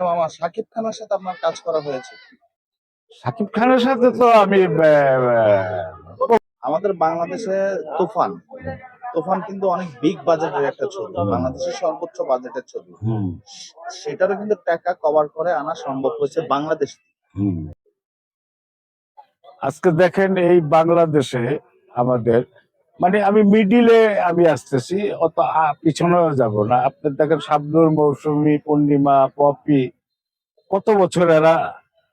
মামা শাকিব খানের সাথে আপনার কাজ করা হয়েছে? সাকিব খানের সাথে তো আমি আমাদের বাংলাদেশে তুফান। তুফান কিন্তু অনেক বিগ বাজেটের একটা ছবি। বাংলাদেশের সর্বোচ্চ বাজেটের ছবি। হুম, সেটারও কিন্তু টাকা কভার করে আনা সম্ভব হয়েছে বাংলাদেশ। আজকে দেখেন এই বাংলাদেশে আমাদের মানে আমি মিডিলে আমি আসতেছি, অত পিছনেও যাব না। আপনার দেখেন শাবনুর, মৌসুমী, পূর্ণিমা, পপি, কত বছর এরা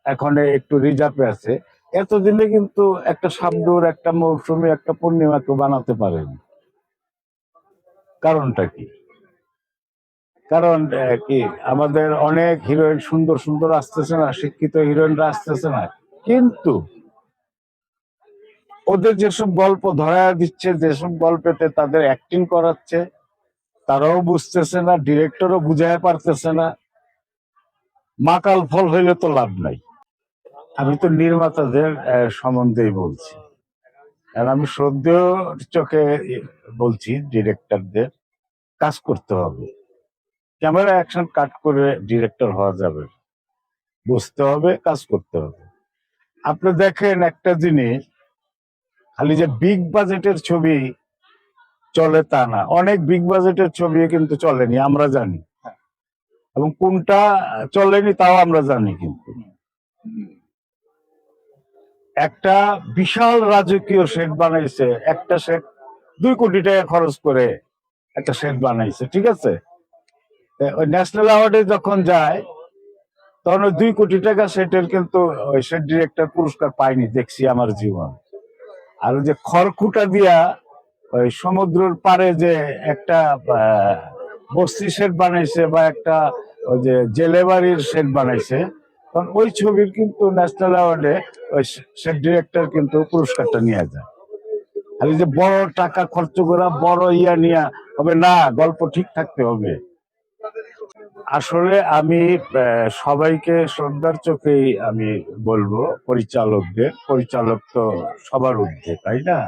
এখন একটু রিজার্ভে আছে। এতদিনে কিন্তু একটা শাবনুর, একটা মৌসুমী, একটা পূর্ণিমা কেউ বানাতে পারেন। কারণটা কি? কারণ কি আমাদের অনেক হিরোইন সুন্দর সুন্দর আসতেছে না, শিক্ষিত হিরোইনরা আসতেছে না। কিন্তু ওদের যেসব গল্প ধরা দিচ্ছে, যেসব গল্পেতে তাদের অ্যাক্টিং করাচ্ছে, তারাও বুঝতেছে না ডিরেক্টরও বুঝায় পারতেছে না। মাকাল ফল হইলে তো লাভ নাই। আমি তো নির্মাতাদের সম্বন্ধেই বলছি। আর আমি শ্রদ্ধেয় চোখে বলছি ডিরেক্টরদের কাজ করতে হবে। ক্যামেরা অ্যাকশন কাট করে ডিরেক্টর হওয়া যাবে। বুঝতে হবে, কাজ করতে হবে। আপনি দেখেন একটা জিনিস খালি যে বিগ বাজেটের ছবি চলে তা না। অনেক বিগ বাজেটের ছবি কিন্তু চলেনি, আমরা জানি। এবং কোনটা চলেনি তাও আমরা জানি কিন্তু। একটা বিশাল রাজকীয় সেট বানাইছে, একটা সেট দুই কোটি টাকা খরচ করে একটা সেট বানাইছে, ঠিক আছে? ওই ন্যাশনাল অ্যাওয়ার্ডে যখন যায়, তখন ওই দুই কোটি টাকা সেটের কিন্তু ওই সেট ডিরেক্টর পুরস্কার পাইনি দেখছি আমার জীবন। আর ওই যে খড়কুটা দিয়া ওই সমুদ্রের পারে যে একটা বস্তি সেট বানাইছে বা একটা ওই যে জেলে বাড়ির সেট বানাইছে, তখন ওই ছবির কিন্তু ন্যাশনাল অ্যাওয়ার্ডে ওই সেট ডিরেক্টর কিন্তু পুরস্কারটা নিয়ে যায়। আর যে বড় টাকা খরচ করা, বড় ইয়া নিয়া হবে, না, গল্প ঠিক থাকতে হবে। আসলে আমি সবাইকে শ্রদ্ধার চোখেই আমি বলব পরিচালকদের। পরিচালক তো সবার ঊর্ধ্বে, তাই না?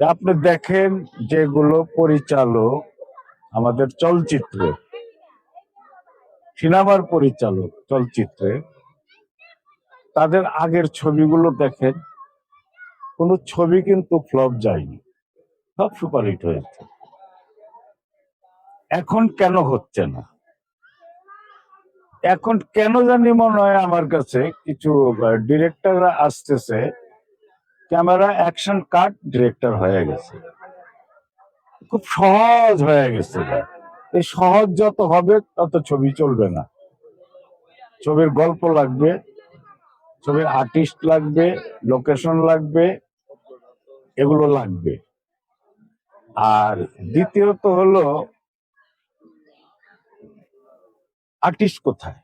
আপনি দেখেন যেগুলো পরিচালক, আমাদের চলচ্চিত্রে। সিনেমার পরিচালক চলচ্চিত্রে। তাদের আগের ছবিগুলো দেখেন, কোনো ছবি কিন্তু ফ্লপ যায়নি। সব সুপারহিট হয়েছে। এখন কেন হচ্ছে না? এখন কেন জানি মনে হয় আমার কাছে কিছু ডিরেক্টররা আসতেছে ক্যামেরা অ্যাকশন কাট ডিরেক্টর হয়ে গেছে। খুব সহজ হয়ে গেছে এই সহজ যত হবে, তত ছবি চলবে না। ছবির গল্প লাগবে, ছবির আর্টিস্ট লাগবে লোকেশন লাগবে, এগুলো লাগবে। আর দ্বিতীয়ত হলো আর্টিস্ট কোথায়?